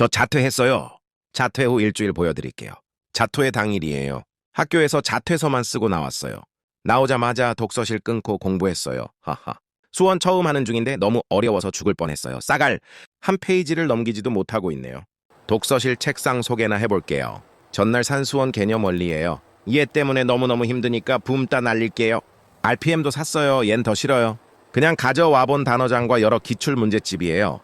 저 자퇴했어요. 자퇴 후 일주일 보여드릴게요. 자퇴 당일이에요. 학교에서 자퇴서만 쓰고 나왔어요. 나오자마자 독서실 끊고 공부했어요. 하하. 수원 처음 하는 중인데 너무 어려워서 죽을 뻔했어요. 싸갈 한 페이지를 넘기지도 못하고 있네요. 독서실 책상 소개나 해볼게요. 전날 산 수원 개념 원리예요. 얘 때문에 너무너무 힘드니까 붐따 날릴게요. RPM도 샀어요. 얜 더 싫어요. 그냥 가져와 본 단어장과 여러 기출 문제집이에요.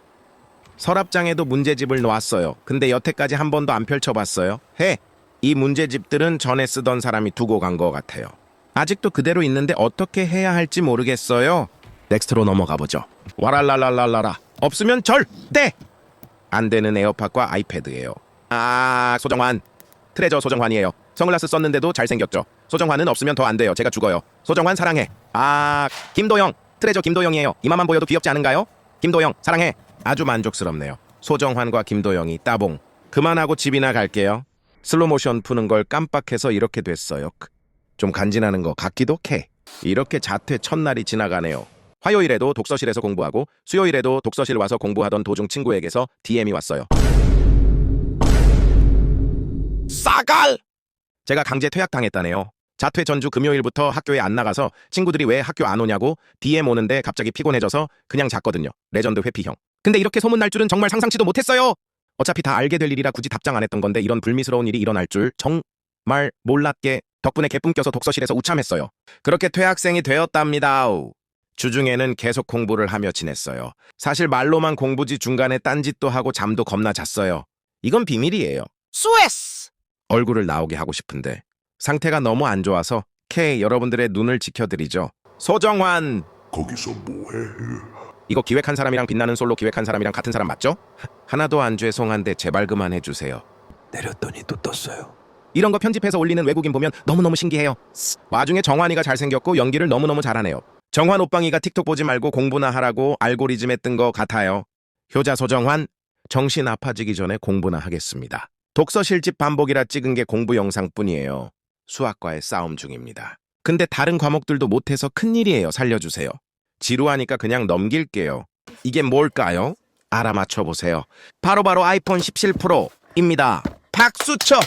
서랍장에도 문제집을 놓았어요. 근데 여태까지 한 번도 안 펼쳐봤어요. 해! 이 문제집들은 전에 쓰던 사람이 두고 간 것 같아요. 아직도 그대로 있는데 어떻게 해야 할지 모르겠어요. 넥스트로 넘어가 보죠. 와랄랄랄랄라라. 없으면 절대! 안 되는 에어팟과 아이패드예요. 아, 소정환. 트레저 소정환이에요. 선글라스 썼는데도 잘생겼죠. 소정환은 없으면 더 안 돼요. 제가 죽어요. 소정환 사랑해. 아, 김도영. 트레저 김도영이에요. 이마만 보여도 귀엽지 않은가요? 김도영 사랑해. 아주 만족스럽네요. 소정환과 김도영이 따봉. 그만하고 집이나 갈게요. 슬로모션 푸는 걸 깜빡해서 이렇게 됐어요. 크, 좀 간지나는 거 같기도 해. 이렇게 자퇴 첫날이 지나가네요. 화요일에도 독서실에서 공부하고 수요일에도 독서실 와서 공부하던 도중 친구에게서 DM이 왔어요. 싸갈! 제가 강제 퇴학당했다네요. 자퇴 전주 금요일부터 학교에 안 나가서 친구들이 왜 학교 안 오냐고 DM 오는데 갑자기 피곤해져서 그냥 잤거든요. 레전드 회피형. 근데 이렇게 소문 날 줄은 정말 상상치도 못했어요. 어차피 다 알게 될 일이라 굳이 답장 안 했던 건데 이런 불미스러운 일이 일어날 줄 정말 몰랐게 덕분에 개쁨 껴서 독서실에서 우참했어요. 그렇게 퇴학생이 되었답니다. 주중에는 계속 공부를 하며 지냈어요. 사실 말로만 공부지 중간에 딴짓도 하고 잠도 겁나 잤어요. 이건 비밀이에요. 스웨스! 얼굴을 나오게 하고 싶은데 상태가 너무 안 좋아서 K 여러분들의 눈을 지켜드리죠. 소정환 거기서 뭐해? 이거 기획한 사람이랑 빛나는 솔로 기획한 사람이랑 같은 사람 맞죠? 하- 하나도 안 죄송한데 제발 그만 해 주세요. 내렸더니 또 떴어요. 이런 거 편집해서 올리는 외국인 보면 너무너무 신기해요. 쓰, 와중에 정환이가 잘생겼고 연기를 너무너무 잘하네요. 정환 오빵이가 틱톡 보지 말고 공부나 하라고 알고리즘에 뜬 거 같아요. 효자 소정환 정신 아파지기 전에 공부나 하겠습니다. 독서 실집 반복이라 찍은 게 공부 영상뿐이에요. 수학과의 싸움 중입니다. 근데 다른 과목들도 못해서 큰일이에요. 살려주세요. 지루하니까 그냥 넘길게요. 이게 뭘까요? 알아맞혀 보세요. 바로바로 아이폰 17 프로입니다. 박수 쳐!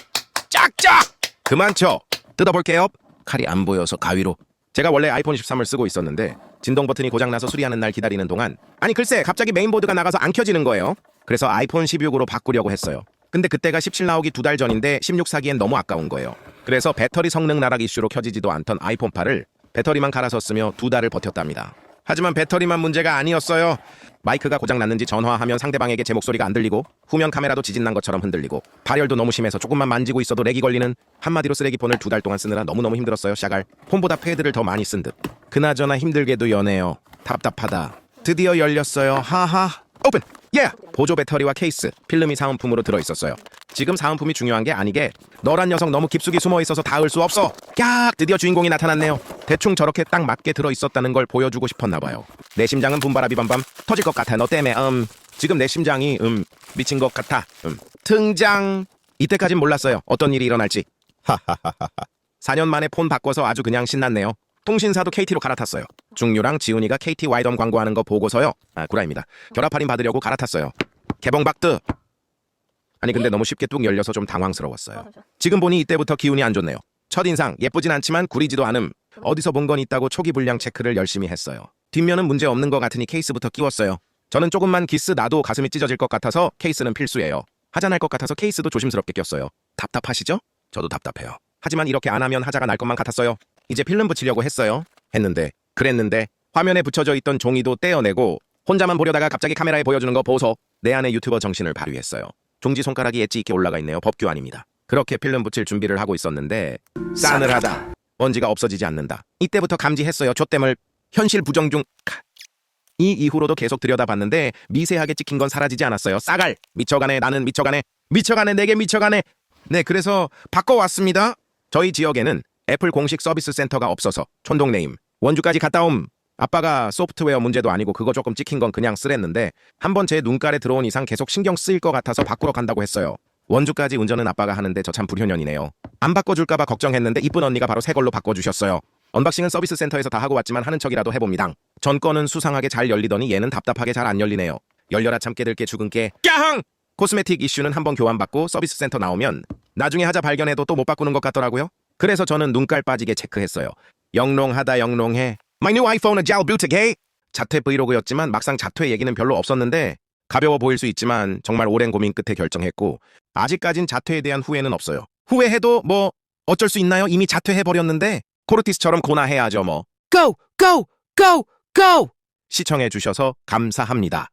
짝짝! 그만 쳐! 뜯어볼게요. 칼이 안 보여서 가위로. 제가 원래 아이폰 13을 쓰고 있었는데 진동 버튼이 고장나서 수리하는 날 기다리는 동안 아니 글쎄 갑자기 메인보드가 나가서 안 켜지는 거예요. 그래서 아이폰 16으로 바꾸려고 했어요. 근데 그때가 17 나오기 두 달 전인데 16 사기엔 너무 아까운 거예요. 그래서 배터리 성능 나락 이슈로 켜지지도 않던 아이폰 8을 배터리만 갈아서 쓰며 두 달을 버텼답니다. 하지만 배터리만 문제가 아니었어요. 마이크가 고장났는지 전화하면 상대방에게 제 목소리가 안 들리고 후면 카메라도 지진난 것처럼 흔들리고 발열도 너무 심해서 조금만 만지고 있어도 렉이 걸리는 한마디로 쓰레기폰을 두 달 동안 쓰느라 너무너무 힘들었어요. 샤갈. 폰보다 패드를 더 많이 쓴 듯. 그나저나 힘들게도 연해요. 답답하다. 드디어 열렸어요. 하하. 오픈. 예. 보조 배터리와 케이스, 필름이 사은품으로 들어 있었어요. 지금 사은품이 중요한 게 아니게 너란 녀석 너무 깊숙이 숨어 있어서 닿을 수 없어. 야, 드디어 주인공이 나타났네요. 대충 저렇게 딱 맞게 들어 있었다는 걸 보여주고 싶었나 봐요. 내 심장은 붐바라비 밤밤 터질 것 같아. 너 때문에 음. 지금 내 심장이 음 미친 것 같아. 음. 등장. 이때까진 몰랐어요. 어떤 일이 일어날지. 하하하하하. 4년 만에 폰 바꿔서 아주 그냥 신났네요. 통신사도 KT로 갈아탔어요. 중유랑 지훈이가 KT 와이덤 광고하는 거 보고서요. 아, 구라입니다. 결합 할인 받으려고 갈아탔어요. 개봉 박드. 아니 근데 너무 쉽게 뚝 열려서 좀 당황스러웠어요. 지금 보니 이때부터 기운이 안 좋네요. 첫인상 예쁘진 않지만 구리지도 않음. 어디서 본 건 있다고 초기 불량 체크를 열심히 했어요. 뒷면은 문제 없는 것 같으니 케이스부터 끼웠어요. 저는 조금만 기스 나도 가슴이 찢어질 것 같아서 케이스는 필수예요. 하자 날 것 같아서 케이스도 조심스럽게 꼈어요. 답답하시죠? 저도 답답해요. 하지만 이렇게 안 하면 하자가 날 것만 같았어요. 이제 필름 붙이려고 했어요. 했는데 그랬는데 화면에 붙여져 있던 종이도 떼어내고 혼자만 보려다가 갑자기 카메라에 보여주는 거 보소. 내 안에 유튜버 정신을 발휘했어요. 종지 손가락이 엣지 있게 올라가 있네요. 법규 아닙니다. 그렇게 필름 붙일 준비를 하고 있었는데 싸늘하다. 먼지가 없어지지 않는다. 이때부터 감지했어요. 좆댐을 현실 부정 중. 카. 이 이후로도 계속 들여다봤는데 미세하게 찍힌 건 사라지지 않았어요. 싸갈 미쳐가네 나는 미쳐가네 미쳐가네 내게 미쳐가네. 네 그래서 바꿔왔습니다. 저희 지역에는 애플 공식 서비스 센터가 없어서 촌동 네임 원주까지 갔다 옴. 아빠가 소프트웨어 문제도 아니고 그거 조금 찍힌 건 그냥 쓰랬는데 한 번 제 눈깔에 들어온 이상 계속 신경 쓰일 것 같아서 바꾸러 간다고 했어요. 원주까지 운전은 아빠가 하는데 저 참 불효년이네요. 안 바꿔줄까봐 걱정했는데 이쁜 언니가 바로 새 걸로 바꿔주셨어요. 언박싱은 서비스 센터에서 다 하고 왔지만 하는 척이라도 해봅니다. 전 거는 수상하게 잘 열리더니 얘는 답답하게 잘 안 열리네요. 열려라 참깨 들게 죽은 깨. 야흥! 코스메틱 이슈는 한번 교환받고 서비스 센터 나오면 나중에 하자 발견해도 또 못 바꾸는 것 같더라고요. 그래서 저는 눈깔 빠지게 체크했어요. 영롱하다 영롱해. My new iPhone is jalbutige. 자퇴 브이로그였지만 막상 자퇴 얘기는 별로 없었는데 가벼워 보일 수 있지만 정말 오랜 고민 끝에 결정했고 아직까진 자퇴에 대한 후회는 없어요. 후회해도 뭐 어쩔 수 있나요? 이미 자퇴해버렸는데 코르티스처럼 고나해야죠 뭐. Go, go, go, go! 시청해 주셔서 감사합니다.